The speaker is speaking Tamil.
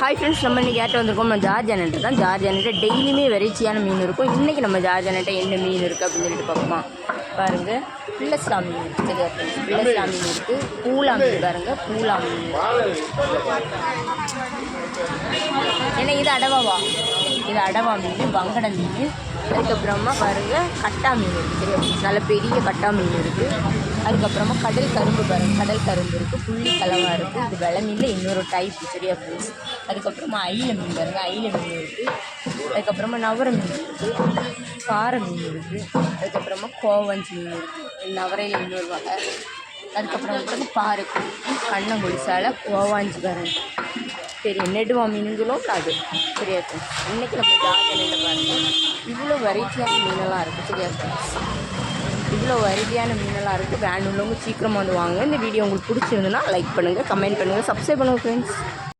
ஹாய் ஃப்ரெண்ட்ஸ் நம்ம இன்றைக்கி ஏற்ற வந்திருக்கோம் நம்ம ஜார்ஜ் அண்ணன் தான். ஜார்ஜ் அண்ணன்ட்ட டெய்லியுமே வெரைட்டியான மீன் இருக்கும். இன்றைக்கி நம்ம ஜார்ஜ் அண்ணன்ட்ட என்ன மீன் இருக்குது அப்படின்னு சொல்லிட்டு பார்ப்போமா. பாருங்கள் பிள்ளஸ்லா மீன் இருக்குது சரியா ஃப்ரெண்ட்ஸ் பிள்ளஸ்லா மீன் இருக்குது பூலா மீன் பாருங்கள் பூலா மீன். ஏன்னா இது அடவாவா? இது அடவா மீன் வங்கட மீன். அதுக்கப்புறமா பாருங்கள் கட்டா மீன் இருக்குது சரியா? நல்ல பெரிய கட்டா மீன் இருக்குது அதுக்கப்புறமா கடல் கரும்பு பாருங்கள் கடல் கரும்பு இருக்குது புள்ளி கலவா இருக்குது இது வெலை மீனில் இன்னொரு டைப் சரியா ஃப்ரெண்ட்ஸ் அதுக்கப்புறமா ஐல மீன் பாருங்கள் ஐல மீன் இருக்குது அதுக்கப்புறமா நவர மீன் இருக்குது கார மீன் இருக்குது அதுக்கப்புறமா கோவஞ்சி மீன் இருக்குது நவரையில் இன்னொரு வகை. அதுக்கப்புறம் வந்து பாறை. கண்ணங்குடிசால கோவாஞ்சி பாருங்க. சரி நெடுவா மீன் அது. சரியா ஃப்ரெண்ட்ஸ் இன்றைக்கி நம்ம ஜாதனையில் பாருங்கள் இவ்வளோ வெரைட்டியான மீனெல்லாம் இருக்குது சரியா ஃப்ரெண்ட்ஸ் இவ்வளோ வெரைட்டியான மீனெல்லாம் இருக்குது வேணுள்ளவங்க சீக்கிரமாக வந்து வாங்க இந்த வீடியோ உங்களுக்கு பிடிச்சிருந்துன்னா லைக் பண்ணுங்கள் கமெண்ட் பண்ணுங்கள் சப்ஸ்கிரைப் பண்ணுங்கள் ஃப்ரெண்ட்ஸ்